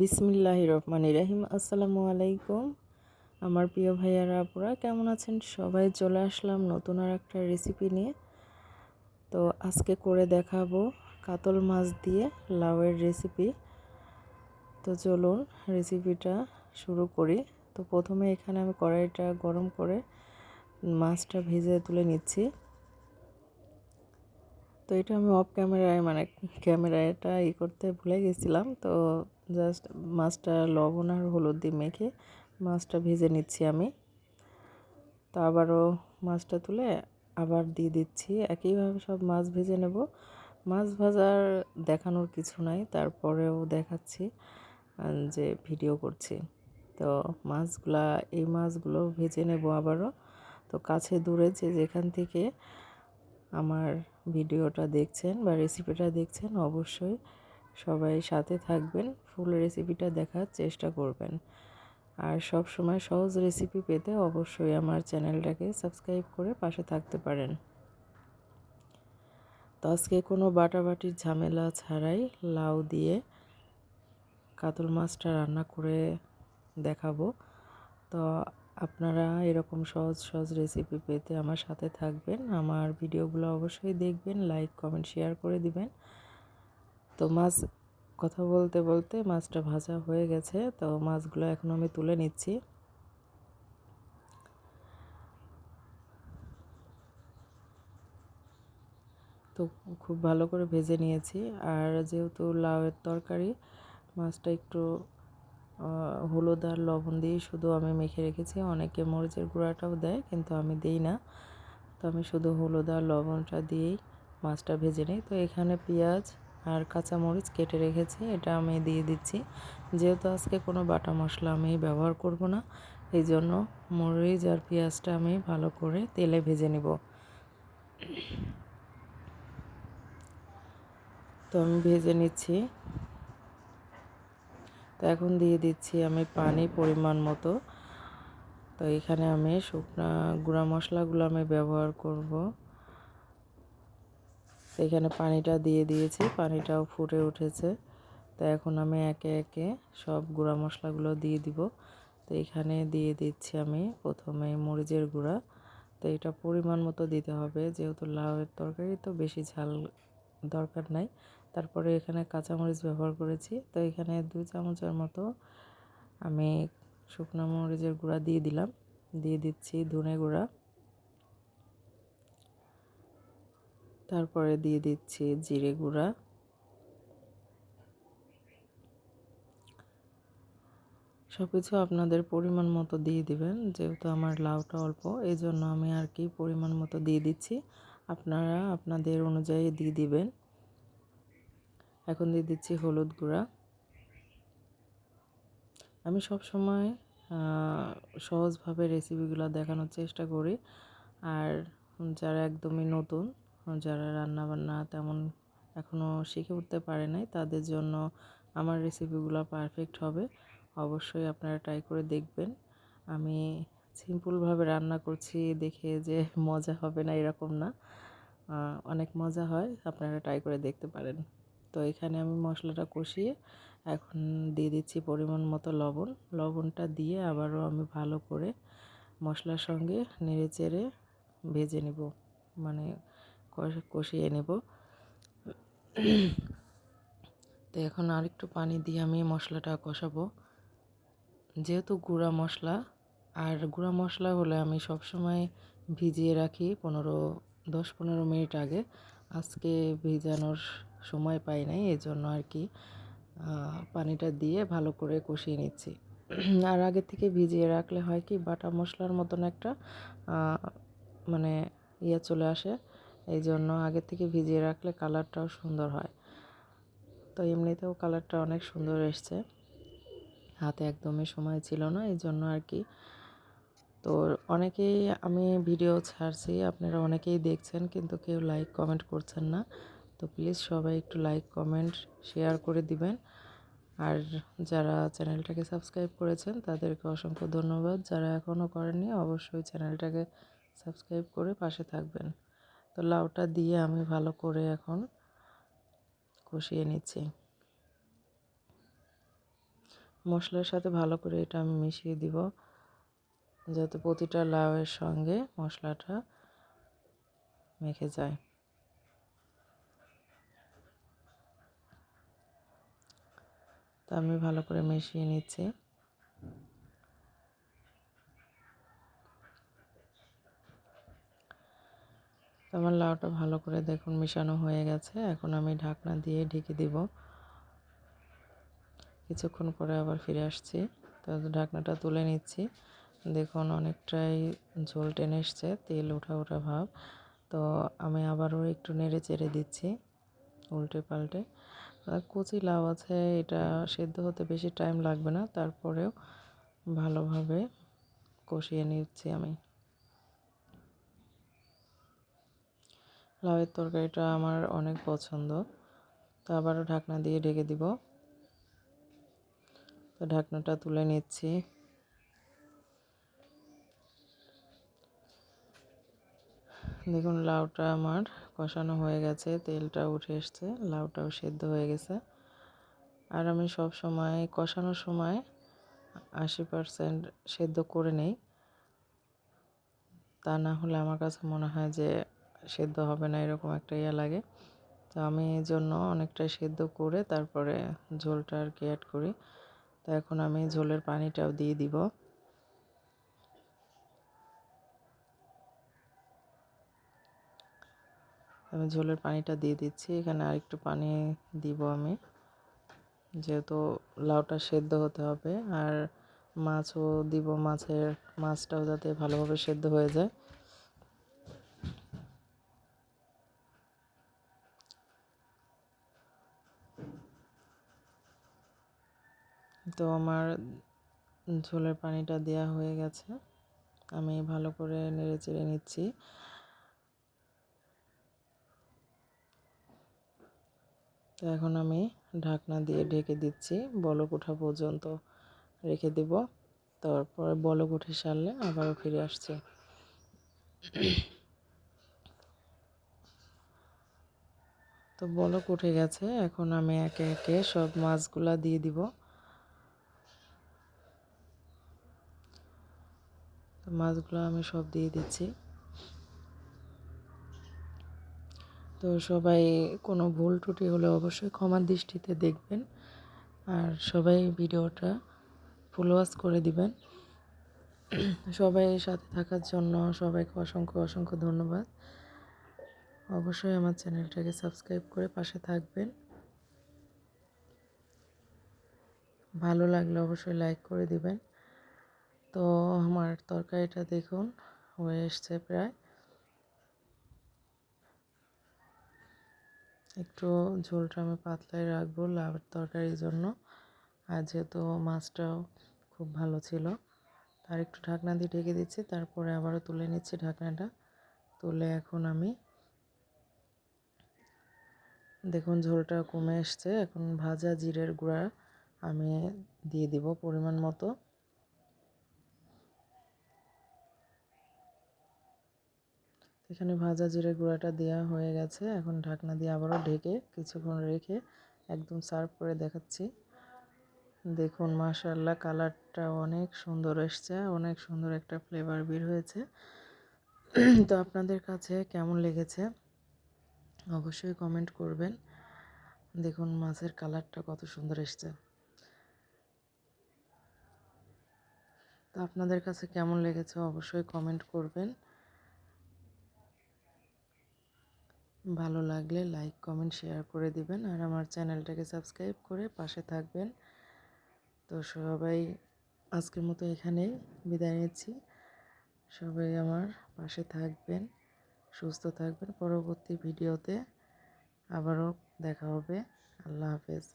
বিসমিল্লাহ রহমান রাহিম। আসসালামু আলাইকুম। আমার প্রিয় ভাইয়ারা, আপুরা, কেমন আছেন? সবাই চলে আসলাম নতুন আর একটা রেসিপি নিয়ে। তো আজকে করে দেখাবো কাতল মাছ দিয়ে লাউয়ের রেসিপি তো চলুন রেসিপিটা শুরু করি। তো প্রথমে এখানে আমি কড়াইটা গরম করে মাছটা ভেজে তুলে নিচ্ছি। তো এটা আমি অফ ক্যামেরায় মানে ক্যামেরাটা ই করতে ভুলে গেছিলাম। তো জাস্ট মাছটা লবণ আর হলুদ দিয়ে মেখে মাছটা ভেজে নিচ্ছি আমি। তো আবারও মাছটা তুলে আবার দিয়ে দিচ্ছি। একইভাবে সব মাছ ভেজে নেব। মাছ ভাজার দেখানোর কিছু নাই, তারপরেও দেখাচ্ছি যে ভিডিও করছি। তো মাছগুলা, এই মাছগুলো ভেজে নেব আবারও। তো কাছে দূরে যে যেখান থেকে আমার ভিডিওটা দেখছেন বা রেসিপিটা দেখছেন, অবশ্যই সবাই সাথে থাকবেন, ফুল রেসিপিটা দেখার চেষ্টা করবেন। আর সব সময় সহজ রেসিপি পেতে অবশ্যই আমার চ্যানেলটাকে সাবস্ক্রাইব করে পাশে থাকতে পারেন। তো আজকে কোনো বাটাবাটির ঝামেলা ছাড়াই লাউ দিয়ে কাতল মাছটা রান্না করে দেখাবো। তো আপনারা এরকম সহজ সহজ রেসিপি পেতে আমার সাথে থাকবেন। আমার ভিডিওগুলো অবশ্যই দেখবেন লাইক কমেন্ট শেয়ার করে দিবেন। তো মাছ কথা বলতে বলতে মাছটা ভাজা হয়ে গেছে, তো মাছগুলো এখন আমি তুলে নিচ্ছি। তো খুব ভালো করে ভেজে নিয়েছি, আর যেহেতু লাউয়ের তরকারি, মাছটা একটু হলুদ আর লবণ দিয়ে শুধু আমি মেখে রেখেছি। অনেকে মরিচের গুঁড়াটাও দেয়, কিন্তু আমি দিই না। তো আমি শুধু হলুদ আর লবণটা দিয়েই মাছটা ভেজে নিই। তো এখানে পেঁয়াজ আর কাঁচামরিচ কেটে রেখেছি, এটা আমি দিয়ে দিচ্ছি। যেহেতু আজকে কোনো বাটা মশলা আমি ব্যবহার করব না, এই জন্য মরিচ আর পেঁয়াজটা আমি ভালো করে তেলে ভেজে নিব। তো আমি ভেজে নিচ্ছি। তো এখন দিয়ে দিচ্ছি আমি পানি পরিমাণ মতো। তো এখানে আমি শুকনা গুঁড়া মশলাগুলো আমি ব্যবহার করব। এখানে পানিটা দিয়ে দিয়েছি, পানিটাও ফুটে উঠেছে। তো এখন আমি একে একে সব গুঁড়া মশলাগুলো দিয়ে দিব। তো এখানে দিয়ে দিচ্ছি আমি প্রথমে মরিচের গুঁড়া। তো এটা পরিমাণ মতো দিতে হবে, যেহেতু লাউয়ের তরকারি তো বেশি ঝাল দরকার নাই। তারপরে এখানে কাঁচামরিচ ব্যবহার করেছি। তো এখানে দুই চামচের মতো আমি শুকনো মরিচের গুঁড়া দিয়ে দিলাম। দিয়ে দিচ্ছি ধনে গুঁড়া। তারপরে দিয়ে দিচ্ছি জিরে গুঁড়া। সব কিছু আপনাদের পরিমাণ মতো দিয়ে দিবেন, যেহেতু আমার লাউটা অল্প এই জন্য আমি আর কি পরিমাণ মতো দিয়ে দিচ্ছি। আপনারা আপনাদের অনুযায়ী দিয়ে দিবেন। এখন দিয়ে দিচ্ছি হলুদ গুঁড়া। আমি সব সময় সহজভাবে রেসিপিগুলো দেখানোর চেষ্টা করি। আর যারা একদমই নতুন যারা রান্না বান্না তেমন এখনও শিখে উঠতে পারে নাই, তাদের জন্য আমার রেসিপিগুলো পারফেক্ট হবে। অবশ্যই আপনারা ট্রাই করে দেখবেন। আমি সিম্পলভাবে রান্না করছি দেখে যে মজা হবে না এরকম না। অনেক মজা হয়, আপনারা ট্রাই করে দেখতে পারেন। তো এখানে আমি মশলাটা কষিয়ে এখন দিয়ে দিচ্ছি পরিমাণ মতো লবণ। লবণটা দিয়ে আবারও আমি ভালো করে মশলার সঙ্গে নেড়ে চেড়ে ভেজে নেব। মানে কষিয়ে নেব। তো এখন আরেকটু পানি দিয়ে আমি মশলাটা কষাবো। যেহেতু গুঁড়া মশলা, আর গুঁড়া মশলা হলে আমি সবসময় ভিজিয়ে রাখি পনেরো, দশ পনেরো মিনিট আগে। আজকে ভিজানোর সময় পাই নাই জন্য আর কি পানিটা দিয়ে ভালো করে কষিয়ে নিচ্ছি। আর আগে থেকে ভিজিয়ে রাখলে হয় কি, বাটা মশলার মতন একটা মানে ইয়ে চলে আসে। এই জন্য আগে থেকে ভিজিয়ে রাখলে কালারটাও সুন্দর হয়। তো এমনিতেও কালারটা অনেক সুন্দর এসছে। হাতে একদমই সময় ছিল না এই জন্য আর কি। তো অনেকেই আমি ভিডিও ছাড়ছি, আপনারা অনেকেই দেখছেন, কিন্তু কেউ লাইক কমেন্ট করছেন না। তো প্লিজ সবাই একটু লাইক কমেন্ট শেয়ার করে দিবেন। আর যারা চ্যানেলটাকে সাবস্ক্রাইব করেছেন, তাদেরকে অসংখ্য ধন্যবাদ। যারা এখনও করেননি, অবশ্যই চ্যানেলটাকে সাবস্ক্রাইব করে পাশে থাকবেন। তো লাউটা দিয়ে আমি ভালো করে এখন কষিয়ে নিচ্ছি। মশলার সাথে ভালো করে এটা আমি মিশিয়ে দিব। যাতে প্রতিটা লাউয়ের সঙ্গে মশলাটা মেখে যায়। তা আমি ভালো করে মিশিয়ে নিচ্ছি। আমার লাউটা ভালো করে দেখুন, মিশানো হয়ে গেছে। এখন আমি ঢাকনা দিয়ে ঢেকে দিব। কিছুক্ষণ পরে আবার ফিরে আসছি। তো ঢাকনাটা তুলে নিচ্ছি। দেখুন, অনেকটাই ঝোল টেনে এসছে, তেল ওঠা ওঠা ভাব। তো আমি আবারও একটু নেড়ে চেড়ে দিচ্ছি, উল্টে পাল্টে। কচি লাউ আছে, এটা সেদ্ধ হতে বেশি টাইম লাগবে না। তারপরেও ভালোভাবে কষিয়ে নিচ্ছি আমি। লাউয়ের তরকারিটা আমার অনেক পছন্দ। তো আবারও ঢাকনা দিয়ে ঢেকে দিব। তো ঢাকনাটা তুলে নিচ্ছি। দেখুন, লাউটা আমার কষানো হয়ে গেছে, তেলটা উঠে এসছে, লাউটাও সেদ্ধ হয়ে গেছে। আর আমি সব সময়, কষানোর সময় আশি পারসেন্ট সেদ্ধ করে নেই। তা না হলে আমার কাছে মনে হয় যে সেদ্ধ হবে না, এরকম একটা ইয়ে লাগে। তো আমি এই জন্য অনেকটা সেদ্ধ করে তারপরে ঝোলটা আর কি অ্যাড করি। তো এখন আমি ঝোলের পানিটাও দিয়ে দিব। আমি ঝোলের পানিটা দিয়ে দিচ্ছি, এখানে আরেকটু পানি দিব আমি। যেহেতু লাউটা সেদ্ধ হতে হবে, আর মাছও দিব মাছের মাছটাও যাতে ভালোভাবে সেদ্ধ হয়ে যায়। তো আমার ঝোলের পানিটা দেয়া হয়ে গেছে। আমি ভালো করে নেড়ে চেড়ে নিচ্ছি। তো এখন আমি ঢাকনা দিয়ে ঢেকে দিচ্ছি। বলক ওঠা পর্যন্ত রেখে দেব। তারপরে বলক উঠে সারলে আবারও ফিরে আসছে। তো বলক উঠে গেছে। এখন আমি একে একে সব মাছগুলা দিয়ে দিব। মাছগুলো আমি সব দিয়ে দিচ্ছি। তো সবাই কোনো ভুল ত্রুটি হলে অবশ্যই ক্ষমার দৃষ্টিতে দেখবেন আর সবাই ভিডিওটা ফলো ওয়াচ করে দিবেন। সবাই সাথে থাকার জন্য সবাইকে অসংখ্য অসংখ্য ধন্যবাদ। অবশ্যই আমার চ্যানেলটাকে সাবস্ক্রাইব করে পাশে থাকবেন। ভালো লাগলে অবশ্যই লাইক করে দিবেন। তো আমার তরকারিটা দেখুন, হয়ে এসছে প্রায়। একটু ঝোলটা আমি পাতলাই রাখব লাউয়ের তরকারির জন্য। আর যেহেতু মাছটাও খুব ভালো ছিল, তার একটু ঢাকনা দিয়ে ঢেকে দিচ্ছি, তারপরে আবারও তুলে নিচ্ছি ঢাকনাটা। তুলে এখন আমি, দেখুন ঝোলটা কমে এসছে, এখন ভাজা জিরের গুঁড়া আমি দিয়ে দিব পরিমাণ মতো। এখানে ভাজা জিরে গুঁড়াটা দেওয়া হয়ে গেছে। এখন ঢাকনা দিয়ে আবারও ঢেকে কিছুক্ষণ রেখে একদম সার্ভ করে দেখাচ্ছি। দেখুন মাশাল্লাহ কালারটা অনেক সুন্দর এসছে, অনেক সুন্দর একটা ফ্লেভার বের হয়েছে। তো আপনাদের কাছে কেমন লেগেছে? অবশ্যই কমেন্ট করবেন। দেখুন, মাছের কালারটা কত সুন্দর এসছে। তো আপনাদের কাছে কেমন লেগেছে? অবশ্যই কমেন্ট করবেন। ভালো লাগলে লাইক, কমেন্ট, শেয়ার করে দিবেন আর আমার চ্যানেলটাকে সাবস্ক্রাইব করে পাশে থাকবেন। তো সবাই আজকের মতো এখানেই বিদায় নিচ্ছি। সবাই আমার পাশে থাকবেন, সুস্থ থাকবেন। পরবর্তী ভিডিওতে আবারও দেখা হবে। আল্লাহ হাফেজ।